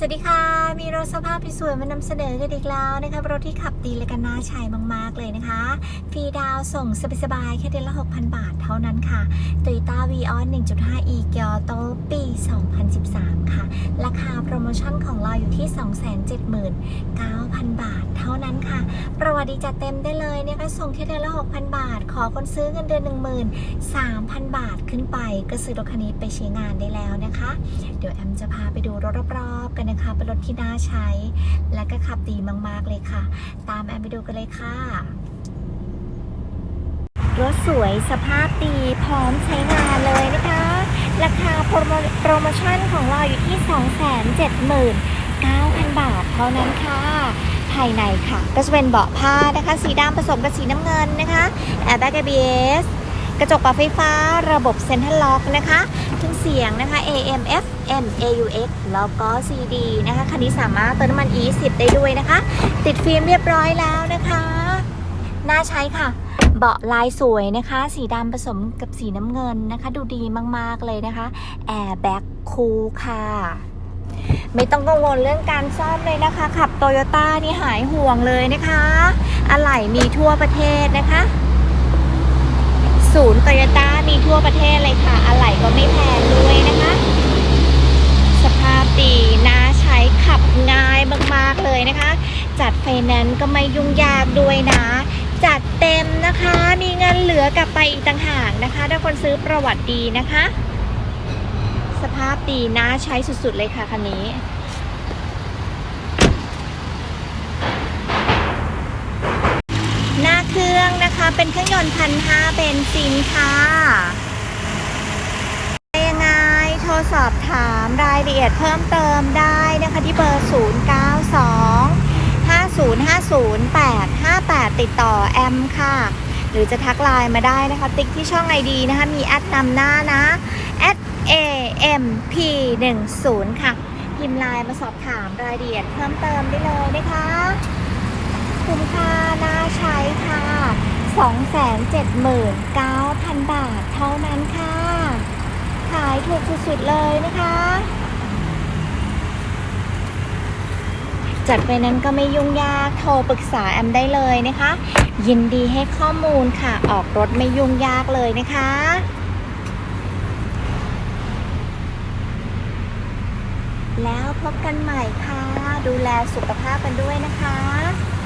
สวัสดีค่ะ มีรถสภาพสวยมานำเสนอกันอีกแล้วนะคะรถที่ขับดีและกันน่าใช้มาก ๆ เลยนะคะฟรีดาวส่งสบายๆแค่เดือนละ 6,000 บาทเท่านั้นค่ะ Toyota Vios 1.5 e g i o t o ปี 2013 ค่ะ ราคาโปรโมชั่นของเราอยู่ที่ 279,000 บาทเท่านั้นค่ะ ประวัติจัดเต็มได้เลยนี่ยก็ส่งแค่เดือนละ 6,000 บาท ขอคนซื้อเงินเดือน 13,000 บาทขึ้นไป ก็ซื้อรถคันนี้ไปใช้งานได้แล้วนะคะ เดี๋ยวแอมจะพาไปดูรถรอบๆกันนะคะ เป็นรถที่น่าใช้ และก็ขับดีมากๆเลยค่ะ ตามแอมไปดูกันเลยค่ะ รถสวยสภาพดีพร้อมใช้งานเลยนะคะ ราคาโปรโมโปรโมชั่นของเราอยู่ที่ 279,000 บาทเท่านั้นค่ะภายในค่ะ ก็จะเป็นเบาะผ้านะคะ สีดำผสมกับสีน้ำเงินนะคะแอร์แบ็ก ABS กระจกปรับไฟฟ้าระบบเซ็นทรัลล็อกนะคะเครื่องเสียงนะคะ AM FM AUX แล้วก็ CD นะคะ คันนี้สามารถเติมน้ำมัน E10 ได้ด้วยนะคะ ติดฟิล์มเรียบร้อยแล้วนะคะ น่าใช้ค่ะ เบาะลายสวยนะคะ สีดำผสมกับสีน้ำเงินนะคะ ดูดีมาก ๆ เลยนะคะ แอร์แบ็กคูลค่ะไม่ต้องกังวลเรื่องการซ่อมเลยนะคะ ขับโตโยต้านี่หายห่วงเลยนะคะ อะไหล่มีทั่วประเทศนะคะ ศูนย์โตโยต้ามีทั่วประเทศเลยค่ะ อะไหล่ก็ไม่แพงด้วยนะคะ สภาพดีน่าใช้ขับง่ายมากๆเลยนะคะ จัดไฟแนนซ์ก็ไม่ยุ่งยากด้วยนะ จัดเต็มนะคะ มีเงินเหลือกลับไปอีกต่างหากนะคะ ถ้าคนซื้อประวัติดีนะคะ สภาพดีน่าใช้สุดๆเลยค่ะคันนี้ หน้าเครื่องนะคะ เป็นเครื่องยนต์พันห้าเบนซินค่ะยังไงโทรสอบถามรายละเอียดเพิ่มเติมได้นะคะที่เบอร์ 092 5050858 ติดต่อแอมค่ะ หรือจะทักไลน์มาได้นะคะ ติ๊กที่ช่อง ID นะคะ มีแอดนำหน้านะ AMP 1 0 ค่ะ พิมพ์ไลน์มาสอบถามรายละเอียดเพิ่มเติมได้เลยนะคะ คุ้มค่าน่าใช้ค่ะ 279,000 บาทเท่านั้นค่ะ ขายถูกสุดๆเลยนะคะ จัดไปนั้นก็ไม่ยุ่งยาก โทรปรึกษาแอมได้เลยนะคะ ยินดีให้ข้อมูลค่ะ ออกรถไม่ยุ่งยากเลยนะคะแล้วพบกันใหม่ค่ะ ดูแลสุขภาพกันด้วยนะคะบ๊ายบายค่ะ